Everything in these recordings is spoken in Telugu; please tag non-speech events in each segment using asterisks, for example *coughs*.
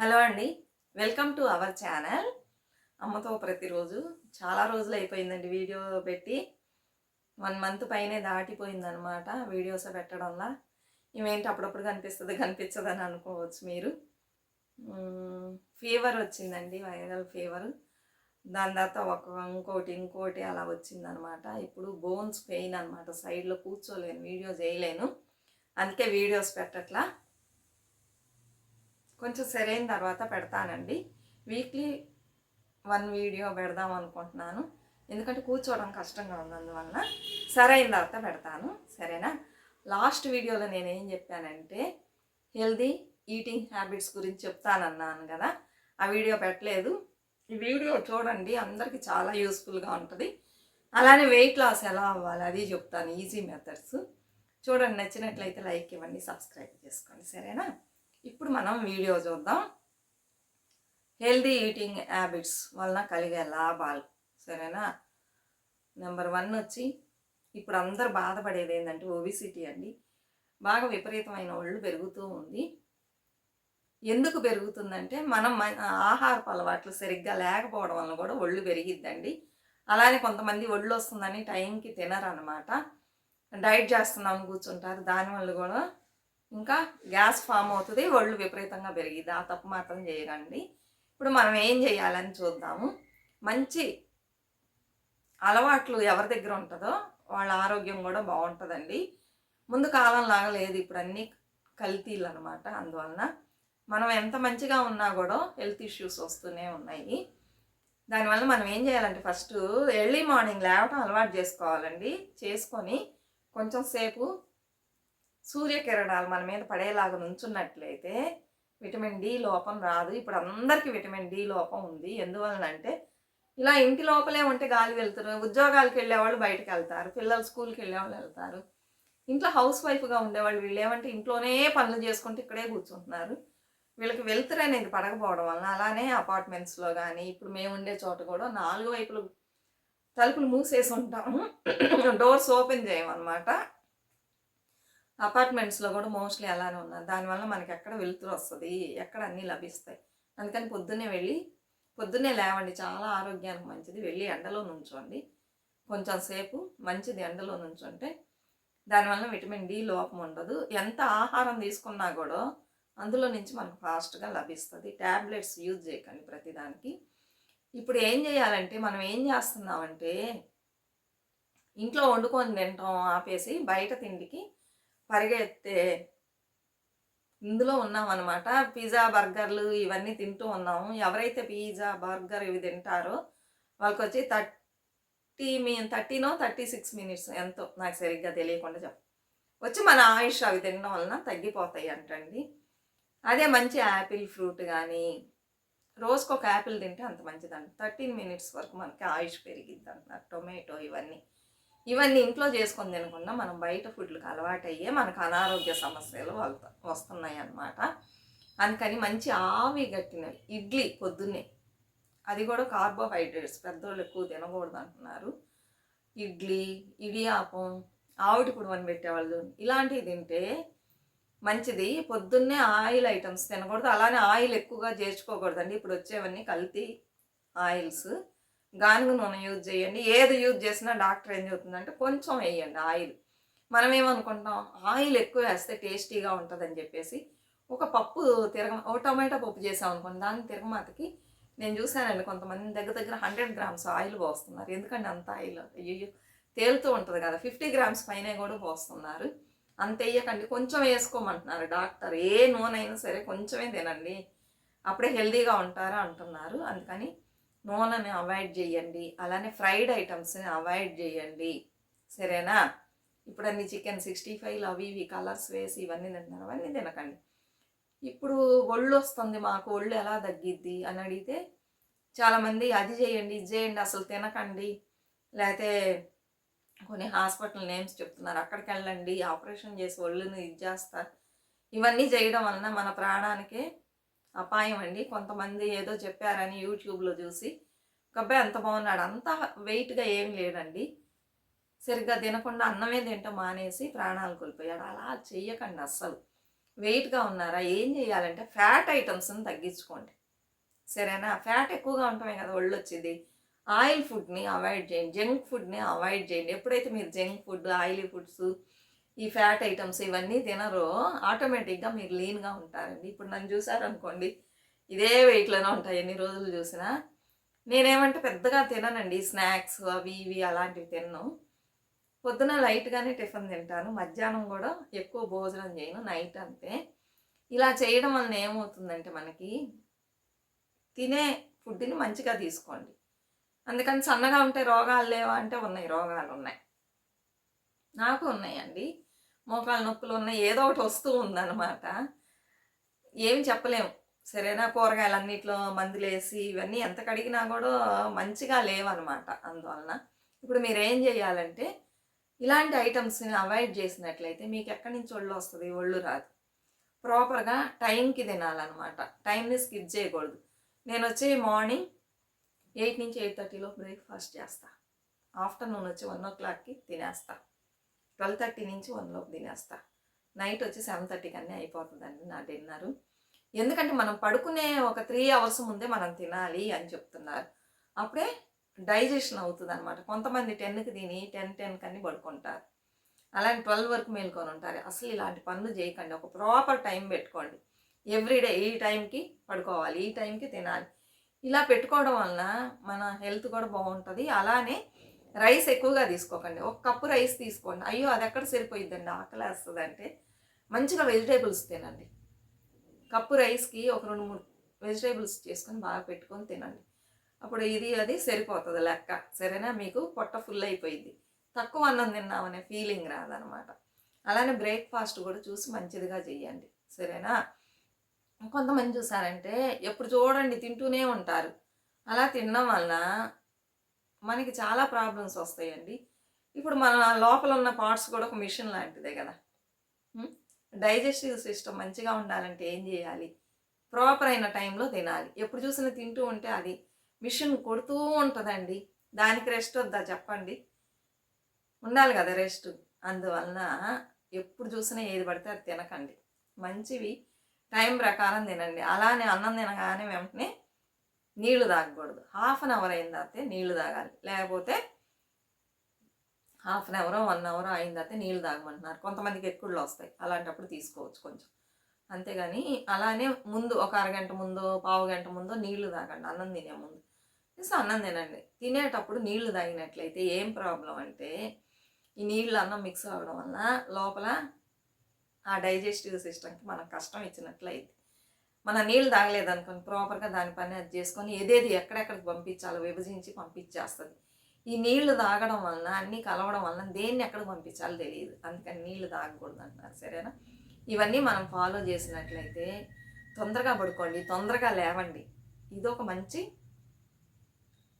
హలో అండి. Welcome to our channel. అమ్మతో ప్రతిరోజు చాలా రోజులు అయిపోయిందండి వీడియో పెట్టి. వన్ మంత్ పైనే దాటిపోయిందనమాట వీడియోస్ పెట్టడంలా. ఇవేంటి అప్పుడప్పుడు కనిపిస్తుంది కనిపించదని అనుకోవచ్చు మీరు. ఫీవర్ వచ్చిందండి వైరల్ ఫీవర్. దాని తర్వాత ఒక ఇంకోటి ఇంకోటి అలా వచ్చిందనమాట ఇప్పుడు బోన్స్ పెయిన్ అనమాట సైడ్లో కూర్చోలేను వీడియో చేయలేను. అందుకే వీడియోస్ పెట్టట్లా. కొంచెం సరైన తర్వాత పెడతానండి. వీక్లీ వన్ వీడియో పెడదాం అనుకుంటున్నాను. ఎందుకంటే కూర్చోవడం కష్టంగా ఉన్నందువలన సరైన తర్వాత పెడతాను. సరేనా? లాస్ట్ వీడియోలో నేను ఏం చెప్పానంటే హెల్దీ ఈటింగ్ హ్యాబిట్స్ గురించి చెప్తానన్నాను కదా ఆ వీడియో పెట్టలేదు. ఈ వీడియో చూడండి అందరికీ చాలా యూస్ఫుల్గా ఉంటుంది. అలానే వెయిట్ లాస్ ఎలా అవ్వాలి అది చెప్తాను ఈజీ మెథడ్స్. చూడండి నచ్చినట్లయితే లైక్ ఇవ్వండి సబ్స్క్రైబ్ చేసుకోండి. సరేనా? ఇప్పుడు మనం వీడియో చూద్దాం. హెల్దీ ఈటింగ్ హ్యాబిట్స్ వలన కలిగే లాభాలు. సరేనా? నెంబర్ వన్ వచ్చి ఇప్పుడు అందరు బాధపడేది ఏంటంటే ఒబిసిటీ అండి. బాగా విపరీతమైన ఒళ్ళు పెరుగుతూ ఉంది. ఎందుకు పెరుగుతుందంటే మనం మన ఆహారపు అలవాట్లు సరిగ్గా లేకపోవడం వల్ల కూడా ఒళ్ళు పెరిగిద్దండి. అలానే కొంతమంది ఒళ్ళు వస్తుందని టైంకి తినరనమాట డైట్ చేస్తున్నాం కూర్చుంటారు దానివల్ల కూడా ఇంకా గ్యాస్ ఫామ్ అవుతుంది ఒళ్ళు విపరీతంగా పెరిగిద్ది. ఆ తప్పు మాత్రం చేయకండి. ఇప్పుడు మనం ఏం చేయాలని చూద్దాము. మంచి అలవాట్లు ఎవరి దగ్గర ఉంటుందో వాళ్ళ ఆరోగ్యం కూడా బాగుంటుందండి. ముందు కాలం లాగా లేదు ఇప్పుడు అన్నీ కల్తీలు అనమాట అందువలన మనం ఎంత మంచిగా ఉన్నా కూడా హెల్త్ ఇష్యూస్ వస్తూనే ఉన్నాయి. దానివల్ల మనం ఏం చేయాలంటే ఫస్ట్ ఎర్లీ మార్నింగ్ లేవటం అలవాటు చేసుకోవాలండి. చేసుకొని కొంచెం సేపు సూర్యకిరణాలు మన మీద పడేలాగా నుంచున్నట్లయితే విటమిన్ డి లోపం రాదు. ఇప్పుడు అందరికీ విటమిన్ డి లోపం ఉంది. ఎందువలన అంటే ఇలా ఇంటి లోపలే ఉంటే గాలి వెళ్తారు ఉద్యోగాలకు వెళ్ళేవాళ్ళు బయటకు వెళ్తారు పిల్లలు స్కూల్కి వెళ్ళేవాళ్ళు వెళ్తారు. ఇంట్లో హౌస్ వైఫ్గా ఉండేవాళ్ళు వీళ్ళు ఏమంటే ఇంట్లోనే పనులు చేసుకుంటూ ఇక్కడే కూర్చుంటున్నారు. వీళ్ళకి వెళ్తురు అనేది పడకపోవడం వలన అలానే అపార్ట్మెంట్స్లో కానీ ఇప్పుడు మేము ఉండే చోట కూడా నాలుగు వైపులు తలుపులు మూసేసి ఉంటాము. *coughs* Doors open చేయమన్నమాట. అపార్ట్మెంట్స్లో కూడా మోస్ట్లీ అలానే ఉన్నారు. దానివల్ల మనకి ఎక్కడ వెలుతురు వస్తుంది ఎక్కడ అన్నీ లభిస్తాయి. అందుకని పొద్దున్నే వెళ్ళి పొద్దున్నే లేవండి. చాలా ఆరోగ్యానికి మంచిది. వెళ్ళి ఎండలో నుంచోండి. కొంచెం సేపు మంచిది ఎండలో నుంచుంటే దానివల్ల విటమిన్ డి లోపం ఉండదు. ఎంత ఆహారం తీసుకున్నా కూడా అందులో నుంచి మనకు ఫాస్ట్గా లభిస్తుంది. ట్యాబ్లెట్స్ యూజ్ చేయకండి ప్రతిదానికి ఇప్పుడు ఏం చేయాలంటే మనం ఏం చేస్తున్నామంటే ఇంట్లో వండుకొని తింటాం ఆపేసి బయట తిండికి పరిగెత్తే ఇందులో ఉన్నామన్నమాట. పిజ్జా బర్గర్లు ఇవన్నీ తింటూ ఉన్నాము. ఎవరైతే పిజ్జా బర్గర్ ఇవి తింటారో వాళ్ళకి వచ్చి థర్టీ మీ థర్టీనో థర్టీ సిక్స్ మినిట్స్ ఎంతో నాకు సరిగ్గా తెలియకుండా చెప్ వచ్చి మన ఆయుష్ అవి తినడం వలన తగ్గిపోతాయి అంటండి. అదే మంచి యాపిల్ ఫ్రూట్ కానీ రోజుకు ఒక యాపిల్ తింటే అంత మంచిదండి థర్టీన్ మినిట్స్ వరకు మనకి ఆయుష్ పెరిగిద్ది అంటున్నారు టొమాటో ఇవన్నీ. ఇవన్నీ ఇంట్లో చేసుకొని తినకుండా మనం బయట ఫుడ్లకు అలవాటు అయ్యే మనకు అనారోగ్య సమస్యలు వస్తున్నాయి అన్నమాట అందుకని మంచి ఆవి గట్టినవి ఇడ్లీ పొద్దున్నే. అది కూడా కార్బోహైడ్రేట్స్ పెద్దోళ్ళు ఎక్కువ తినకూడదు అంటున్నారు. ఇడ్లీ ఇడియాపం ఆవిడి కుడుమని పెట్టేవాళ్ళు ఇలాంటివి తింటే మంచిది. పొద్దున్నే ఆయిల్ ఐటమ్స్ తినకూడదు. అలానే ఆయిల్ ఎక్కువగా చేర్చుకోకూడదండి. ఇప్పుడు వచ్చేవన్నీ కల్తీ ఆయిల్స్. గానుగ నూనె యూజ్ చేయండి. ఏది యూజ్ చేసినా డాక్టర్ ఏం చెబుతుందంటే కొంచెం వేయండి ఆయిల్. మనం ఏమనుకుంటాం ఆయిల్ ఎక్కువ వేస్తే టేస్టీగా ఉంటుందని చెప్పేసి ఒక పప్పు తిరగ ఒక టమాటా పప్పు చేసాం అనుకోండి దాని తిరగమాతకి నేను చూశానండి కొంతమంది దగ్గర దగ్గర హండ్రెడ్ గ్రామ్స్ ఆయిల్ పోస్తున్నారు. ఎందుకంటే అంత ఆయిల్? అయ్యో తేలుతూ ఉంటుంది కదా. ఫిఫ్టీ గ్రామ్స్ పైన కూడా పోస్తున్నారు. అంత వేయకండి. కొంచెం వేసుకోమంటున్నారు డాక్టర్. ఏ నూనె అయినా సరే కొంచెమే తినండి. అప్పుడే హెల్దీగా ఉంటారా అంటున్నారు. అందుకని నూనెని అవాయిడ్ చేయండి. అలానే ఫ్రైడ్ ఐటమ్స్ని అవాయిడ్ చేయండి. సరేనా? ఇప్పుడు అన్ని చికెన్ సిక్స్టీ ఫైవ్ అవి ఇవి కలర్స్ వేసి ఇవన్నీ తింటున్నారు. అవన్నీ తినకండి. ఇప్పుడు ఒళ్ళు వస్తుంది మాకు. ఒళ్ళు ఎలా తగ్గిద్ది అని అడిగితే చాలామంది అది చేయండి ఇది చేయండి అసలు తినకండి. లేకపోతే కొన్ని హాస్పిటల్ నేమ్స్ చెప్తున్నారు. అక్కడికి వెళ్ళండి ఆపరేషన్ చేసి ఒళ్ళుని ఇది చేస్తారు ఇవన్నీ చేయడం వలన మన ప్రాణానికే అపాయం అండి కొంతమంది ఏదో చెప్పారని యూట్యూబ్లో చూసి ఒక అబ్బాయి అంత బాగున్నాడు. అంత వెయిట్గా ఏం లేడండి. సరిగ్గా తినకుండా అన్నమే తింటాం మానేసి ప్రాణాలు కోల్పోయాడు. అలా చెయ్యకండి అస్సలు. వెయిట్గా ఉన్నారా? ఏం చేయాలంటే ఫ్యాట్ ఐటమ్స్ని తగ్గించుకోండి. సరేనా? ఫ్యాట్ ఎక్కువగా ఉంటామే కదా ఒళ్ళు వచ్చేది ఆయిల్ ఫుడ్ని అవాయిడ్ చేయండి. జంక్ ఫుడ్ని అవాయిడ్ చేయండి. ఎప్పుడైతే మీరు జంక్ ఫుడ్ ఆయిలీ ఫుడ్స్ ఈ ఫ్యాట్ ఐటమ్స్ ఇవన్నీ తినరో ఆటోమేటిక్గా మీరు లీన్గా ఉంటారండి. ఇప్పుడు నన్ను చూసారనుకోండి ఇదే వెయిట్లోనే ఉంటాయి ఎన్ని రోజులు చూసినా. నేనేమంటే పెద్దగా తిననండి స్నాక్స్ అవి ఇవి అలాంటివి తినను. పొద్దున లైట్గానే టిఫిన్ తింటాను మధ్యాహ్నం కూడా ఎక్కువ భోజనం చేయను నైట్ అంతే. ఇలా చేయడం వలన ఏమవుతుందంటే మనకి తినే ఫుడ్ని మంచిగా తీసుకోండి. అందుకని సన్నగా ఉంటే రోగాలు లేవా అంటే ఉన్నాయి రోగాలు ఉన్నాయి. నాకు ఉన్నాయండి. మోకాళ్ళ నొప్పులు ఉన్న ఏదో ఒకటి వస్తూ ఉందన్నమాట. ఏం చెప్పలేము సరేనా? కూరగాయలు అన్నిట్లో మందులు వేసి ఇవన్నీ ఎంత కడిగినా కూడా మంచిగా లేవన్నమాట అందువలన. ఇప్పుడు మీరు ఏం చేయాలంటే ఇలాంటి ఐటమ్స్ని అవాయిడ్ చేసినట్లయితే మీకు ఎక్కడి నుంచి ఒళ్ళు వస్తుంది? ఒళ్ళు రాదు. ప్రాపర్గా టైంకి తినాలన్నమాట. టైంని స్కిప్ చేయకూడదు. నేను వచ్చి మార్నింగ్ ఎయిట్ నుంచి ఎయిట్ థర్టీలో బ్రేక్ఫాస్ట్ చేస్తా. ఆఫ్టర్నూన్ వచ్చి వన్ ఓ క్లాక్కి తినేస్తాను ట్వెల్వ్ థర్టీ నుంచి వన్లోకి తినేస్తా. నైట్ వచ్చి సెవెన్ థర్టీకి అన్నీ అయిపోతుందండి నా డిన్నరు. ఎందుకంటే మనం పడుకునే ఒక త్రీ అవర్స్ ముందే మనం తినాలి అని చెప్తున్నారు. అప్పుడే డైజెషన్ అవుతుంది అనమాట కొంతమంది టెన్కి తిని టెన్ టెన్ కన్నీ పడుకుంటారు. అలాగే ట్వెల్వ్ వరకు మేల్కొని ఉంటారు. అసలు ఇలాంటి పనులు చేయకండి. ఒక ప్రాపర్ టైం పెట్టుకోండి. ఎవ్రీడే ఈ టైంకి పడుకోవాలి ఈ టైంకి తినాలి. ఇలా పెట్టుకోవడం వలన మన హెల్త్ కూడా బాగుంటుంది. అలానే రైస్ ఎక్కువగా తీసుకోకండి. ఒక కప్పు రైస్ తీసుకోండి. అయ్యో అది ఎక్కడ సరిపోయిద్దండి? ఆకలి వేస్తుంది అంటే మంచిగా వెజిటేబుల్స్ తినండి. కప్పు రైస్కి ఒక రెండు మూడు వెజిటేబుల్స్ చేసుకొని బాగా పెట్టుకొని తినండి. అప్పుడు ఇది అది సరిపోతుంది లెక్క. సరేనా? మీకు పొట్ట ఫుల్ అయిపోయింది. తక్కువ అన్నం తిన్నామనే ఫీలింగ్ రాదనమాట. అలానే బ్రేక్ఫాస్ట్ కూడా చూసి మంచిదిగా చేయండి సరేనా? కొంతమంది చూసారంటే ఎప్పుడు చూడండి తింటూనే ఉంటారు. అలా తినడం వలన మనకి చాలా ప్రాబ్లమ్స్ వస్తాయండి. ఇప్పుడు మన లోపల ఉన్న పార్ట్స్ కూడా ఒక మిషన్ లాంటిదే కదా. డైజెస్టివ్ సిస్టమ్ మంచిగా ఉండాలంటే ఏం చేయాలి? ప్రాపర్ అయిన టైంలో తినాలి. ఎప్పుడు చూసినా తింటూ ఉంటే అది మిషన్ కొడుతూ ఉంటుందండి. దానికి రెస్ట్ వద్దా చెప్పండి? ఉండాలి కదా రెస్ట్ అందువలన ఎప్పుడు చూసినా ఏది పడితే అది తినకండి. మంచివి. టైం ప్రకారం తినండి. అలానే అన్నం తినగానే వెంటనే నీళ్ళు తాగకూడదు. హాఫ్ అన్ అవర్ అయిన తర్వాత నీళ్ళు తాగాలి. లేకపోతే half an hour one hour అయిన తర్వాత నీళ్ళు తాగమంటున్నారు. కొంతమందికి ఎక్కుళ్ళు వస్తాయి. అలాంటప్పుడు తీసుకోవచ్చు కొంచెం. అంతేగాని అలానే ముందు ఒక అరగంట ముందు పావు గంట ముందు నీళ్ళు తాగండి. అన్నం తినే ముందు. సో అన్నం తినండి. తినేటప్పుడు నీళ్ళు తాగినట్లయితే ఏం ప్రాబ్లం అంటే ఈ నీళ్ళు అన్నం మిక్స్ అవ్వడం వల్ల లోపల ఆ డైజెస్టివ్ సిస్టమ్కి మనం కష్టం ఇచ్చినట్లయితే మన నీళ్ళు తాగలేదనుకోని ప్రాపర్గా దాని పని అది చేసుకొని ఏదేది ఎక్కడెక్కడికి పంపించాలో విభజించి పంపించేస్తుంది. ఈ నీళ్ళు తాగడం వలన అన్నీ కలవడం వలన దేన్ని ఎక్కడికి పంపించాలో తెలియదు. అందుకని నీళ్ళు తాగకూడదు అంటున్నారు సరేనా? ఇవన్నీ మనం ఫాలో చేసినట్లయితే తొందరగా పడుకోండి తొందరగా లేవండి. ఇది ఒక మంచి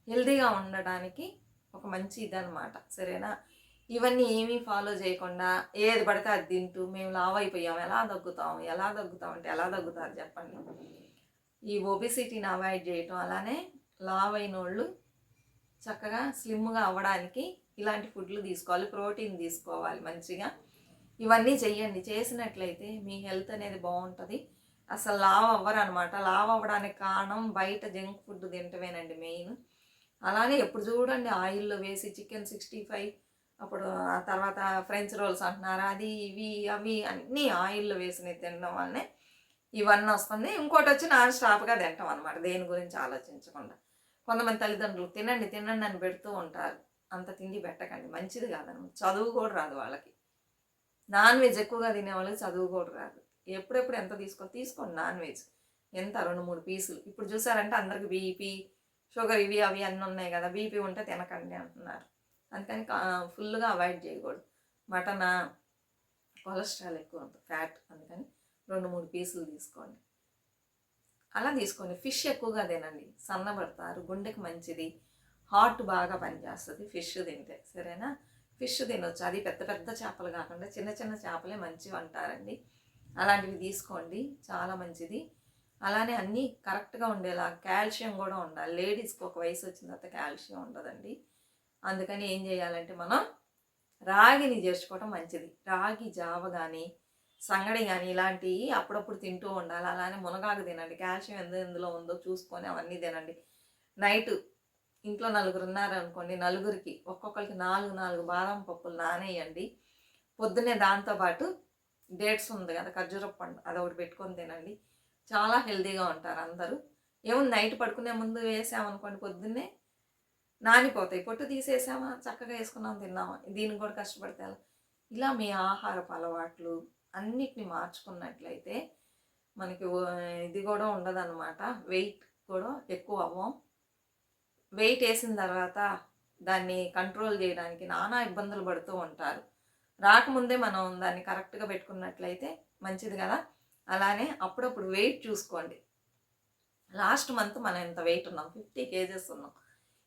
హెల్దీగా ఉండడానికి ఒక మంచి ఇదనమాట సరేనా? ఇవన్నీ ఏమీ ఫాలో చేయకుండా ఏది పడితే అది తింటూ మేము లావ్ అయిపోయాం. ఎలా తగ్గుతాం? ఎలా తగ్గుతాం అంటే ఎలా దగ్గుతారు చెప్పండి? ఈ ఒబిసిటీని అవాయిడ్ చేయటం అలానే లావ్ అయిన వాళ్ళు చక్కగా స్లిమ్గా అవ్వడానికి ఇలాంటి ఫుడ్లు తీసుకోవాలి. ప్రోటీన్ తీసుకోవాలి మంచిగా. ఇవన్నీ చెయ్యండి. చేసినట్లయితే మీ హెల్త్ అనేది బాగుంటుంది. అసలు లావ్ అవ్వరు అనమాట లావ్ అవ్వడానికి కారణం బయట జంక్ ఫుడ్ తింటమేనండి మెయిన్ అలానే ఎప్పుడు చూడండి ఆయిల్లో వేసి చికెన్ సిక్స్టీ ఫైవ్ అప్పుడు ఆ తర్వాత ఫ్రెంచ్ రోల్స్ అంటున్నారు. అది ఇవి అవి అన్నీ ఆయిల్లో వేసినవి తినడం వల్లనే ఇవన్నీ వస్తుంది. ఇంకోటి వచ్చి నాన్ స్టాప్గా తింటాం అనమాట దేని గురించి ఆలోచించకుండా. కొంతమంది తల్లిదండ్రులు తినండి తినండి అని పెడుతూ ఉంటారు. అంత తిండి పెట్టకండి. మంచిది కాదనమాట. చదువు కూడా రాదు వాళ్ళకి. నాన్ వెజ్ ఎక్కువగా తినే వాళ్ళకి చదువు కూడా రాదు. ఎప్పుడెప్పుడు ఎంత తీసుకో తీసుకోండి నాన్ వెజ్ ఎంత? రెండు మూడు పీసులు. ఇప్పుడు చూసారంటే అందరికి బీపీ షుగర్ ఇవి అవి అన్నీ ఉన్నాయి కదా. బీపీ ఉంటే తినకండి అంటున్నారు. అందుకని ఫుల్గా అవాయిడ్ చేయకూడదు. మటన్ కొలెస్ట్రాల్ ఎక్కువ ఉంటుంది ఫ్యాట్. అందుకని రెండు మూడు పీసులు తీసుకోండి. అలా తీసుకోండి. ఫిష్ ఎక్కువగా తినండి. సన్నబడతారు గుండెకి మంచిది. హార్ట్ బాగా పనిచేస్తుంది ఫిష్ తింటే. సరేనా? ఫిష్ తినొచ్చు. అది పెద్ద పెద్ద చేపలు కాకుండా చిన్న చిన్న చేపలే మంచివి అంటారండి. అలాంటివి తీసుకోండి. చాలా మంచిది. అలానే అన్నీ కరెక్ట్గా ఉండేలా కాల్షియం కూడా ఉండాలి. లేడీస్కి ఒక వయసు వచ్చిన తర్వాత కాల్షియం ఉండదండి. అందుకని ఏం చేయాలంటే మనం రాగిని చేర్చుకోవటం మంచిది. రాగి జావ కానీ సంగడి కానీ ఇలాంటివి అప్పుడప్పుడు తింటూ ఉండాలి. అలానే మునగాకు తినండి. కాల్షియం ఎంత ఎందులో ఉందో చూసుకొని అవన్నీ తినండి. నైట్ ఇంట్లో నలుగురు ఉన్నారనుకోండి నలుగురికి ఒక్కొక్కరికి నాలుగు నాలుగు బాదం పప్పులు నానేయండి. పొద్దున్నే దాంతోపాటు డేట్స్ ఉంది కదా ఖర్జూర పండు అదొకటి పెట్టుకొని తినండి. చాలా హెల్దీగా ఉంటారు అందరూ. ఏముంది నైట్ పడుకునే ముందు వేసామనుకోండి పొద్దున్నే నానిపోతాయి. పొట్టు తీసేసామా? చక్కగా వేసుకున్నాం తిన్నామా దీనికి కూడా కష్టపడితే ఇలా మీ ఆహారపు అలవాట్లు అన్నిటిని మార్చుకున్నట్లయితే మనకి ఇది కూడా ఉండదన్నమాట. వెయిట్ కూడా ఎక్కువ అవ్వం. వెయిట్ వేసిన తర్వాత దాన్ని కంట్రోల్ చేయడానికి నానా ఇబ్బందులు పడుతూ ఉంటారు. రాకముందే మనం దాన్ని కరెక్ట్గా పెట్టుకున్నట్లయితే మంచిది కదా? అలానే అప్పుడప్పుడు వెయిట్ చూసుకోండి. లాస్ట్ మంత్ మనం ఇంత వెయిట్ ఉన్నాం. ఫిఫ్టీ కేజెస్ ఉన్నాం.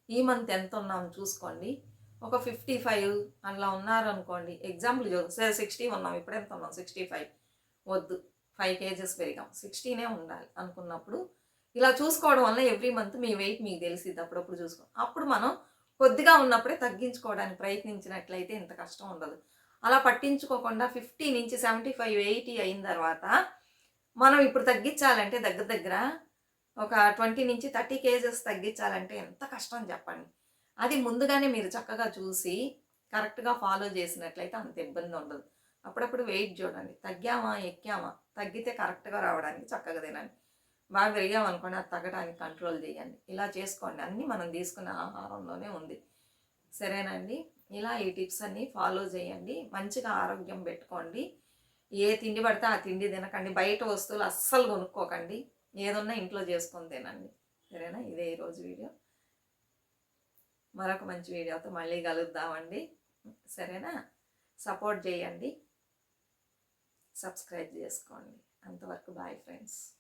ఈ మంత్ ఎంత ఉన్నాం చూసుకోండి. ఒక ఫిఫ్టీ ఫైవ్ అలా ఉన్నారనుకోండి. ఎగ్జాంపుల్ సరే సిక్స్టీ ఉన్నాం. ఇప్పుడు ఎంత ఉన్నాం? సిక్స్టీ ఫైవ్ వద్దు. ఫైవ్ కేజెస్ పెరిగాం. సిక్స్టీనే ఉండాలి అనుకున్నప్పుడు ఇలా చూసుకోవడం వల్ల ఎవ్రీ మంత్ మీ వెయిట్ మీకు తెలిసిద్ది. అప్పుడప్పుడు చూసుకో. అప్పుడు మనం కొద్దిగా ఉన్నప్పుడే తగ్గించుకోవడానికి ప్రయత్నించినట్లయితే ఇంత కష్టం ఉండదు. అలా పట్టించుకోకుండా ఫిఫ్టీ నుంచి సెవెంటీ ఫైవ్ ఎయిటీ అయిన తర్వాత మనం ఇప్పుడు తగ్గించాలంటే దగ్గర దగ్గర ఒక ట్వంటీ నుంచి థర్టీ కేజెస్ తగ్గించాలంటే ఎంత కష్టం చెప్పండి. అది ముందుగానే మీరు చక్కగా చూసి కరెక్ట్గా ఫాలో చేసినట్లయితే అంత ఇబ్బంది ఉండదు. అప్పుడప్పుడు వెయిట్ చూడండి. తగ్గామా ఎక్కామా? తగ్గితే కరెక్ట్గా రావడానికి చక్కగా తినండి. బాగా పెరిగామనుకోండి అది తగ్గడానికి కంట్రోల్ చేయండి. ఇలా చేసుకోండి. అన్నీ మనం తీసుకునే ఆహారంలోనే ఉంది. సరేనండి. ఇలా ఈ టిప్స్ అన్నీ ఫాలో చేయండి. మంచిగా ఆరోగ్యం పెట్టుకోండి. ఏ తిండి పడితే ఆ తిండి తినకండి. బయట వస్తువులు అస్సలు కొనుక్కోకండి. ఏదున్నా ఇంట్లో చేసుకొని తినండి. సరేనా? ఇదే ఈరోజు వీడియో. మరొక మంచి వీడియోతో మళ్ళీ కలుద్దామండి. సరేనా? సపోర్ట్ చేయండి. సబ్స్క్రైబ్ చేసుకోండి. అంతవరకు బాయ్ ఫ్రెండ్స్.